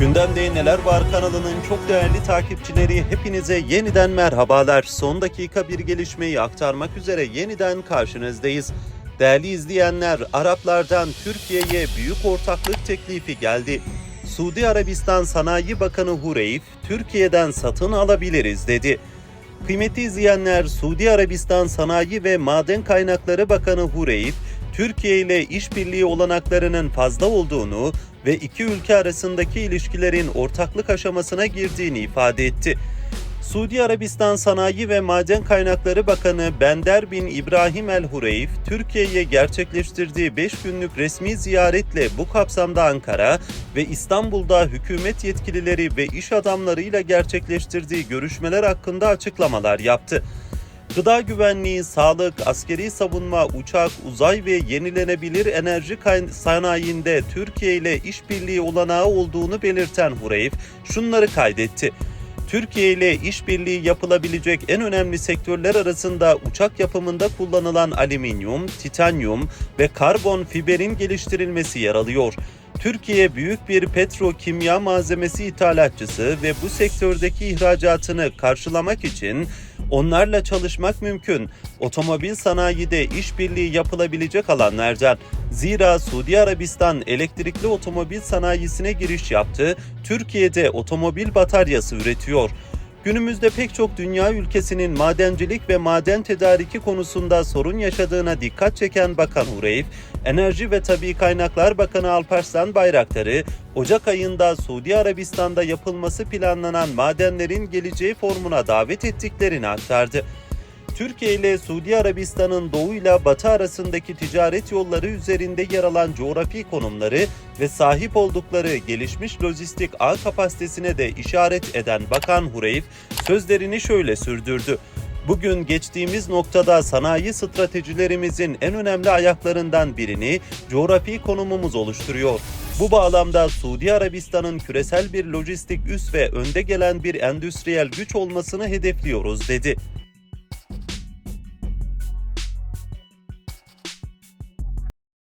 Gündemde Neler Var kanalının çok değerli takipçileri hepinize yeniden merhabalar. Son dakika bir gelişmeyi aktarmak üzere yeniden karşınızdayız. Değerli izleyenler, Araplardan Türkiye'ye büyük ortaklık teklifi geldi. Suudi Arabistan Sanayi Bakanı Hureyf, Türkiye'den satın alabiliriz dedi. Kıymetli izleyenler, Suudi Arabistan Sanayi ve Maden Kaynakları Bakanı Hureyf, Türkiye ile işbirliği olanaklarının fazla olduğunu ve iki ülke arasındaki ilişkilerin ortaklık aşamasına girdiğini ifade etti. Suudi Arabistan Sanayi ve Maden Kaynakları Bakanı Bender bin İbrahim El Hureyf, Türkiye'ye gerçekleştirdiği 5 günlük resmi ziyaretle bu kapsamda Ankara ve İstanbul'da hükümet yetkilileri ve iş adamlarıyla gerçekleştirdiği görüşmeler hakkında açıklamalar yaptı. Gıda güvenliği, sağlık, askeri savunma, uçak, uzay ve yenilenebilir enerji sanayinde Türkiye ile işbirliği olanağı olduğunu belirten Hureyf şunları kaydetti. Türkiye ile işbirliği yapılabilecek en önemli sektörler arasında uçak yapımında kullanılan alüminyum, titanyum ve karbon fiberin geliştirilmesi yer alıyor. Türkiye büyük bir petrokimya malzemesi ithalatçısı ve bu sektördeki ihracatını karşılamak için onlarla çalışmak mümkün. Otomobil sanayide işbirliği yapılabilecek alanlardan. Zira Suudi Arabistan elektrikli otomobil sanayisine giriş yaptı. Türkiye'de otomobil bataryası üretiyor. Günümüzde pek çok dünya ülkesinin madencilik ve maden tedariki konusunda sorun yaşadığına dikkat çeken Bakan Hureyf, Enerji ve Tabi Kaynaklar Bakanı Alparslan Bayraktar'ı Ocak ayında Suudi Arabistan'da yapılması planlanan madenlerin geleceği formuna davet ettiklerini aktardı. Türkiye ile Suudi Arabistan'ın doğuyla batı arasındaki ticaret yolları üzerinde yer alan coğrafi konumları ve sahip oldukları gelişmiş lojistik ağ kapasitesine de işaret eden Bakan Hureyf sözlerini şöyle sürdürdü. Bugün geçtiğimiz noktada sanayi stratejilerimizin en önemli ayaklarından birini coğrafi konumumuz oluşturuyor. Bu bağlamda Suudi Arabistan'ın küresel bir lojistik üs ve önde gelen bir endüstriyel güç olmasını hedefliyoruz dedi.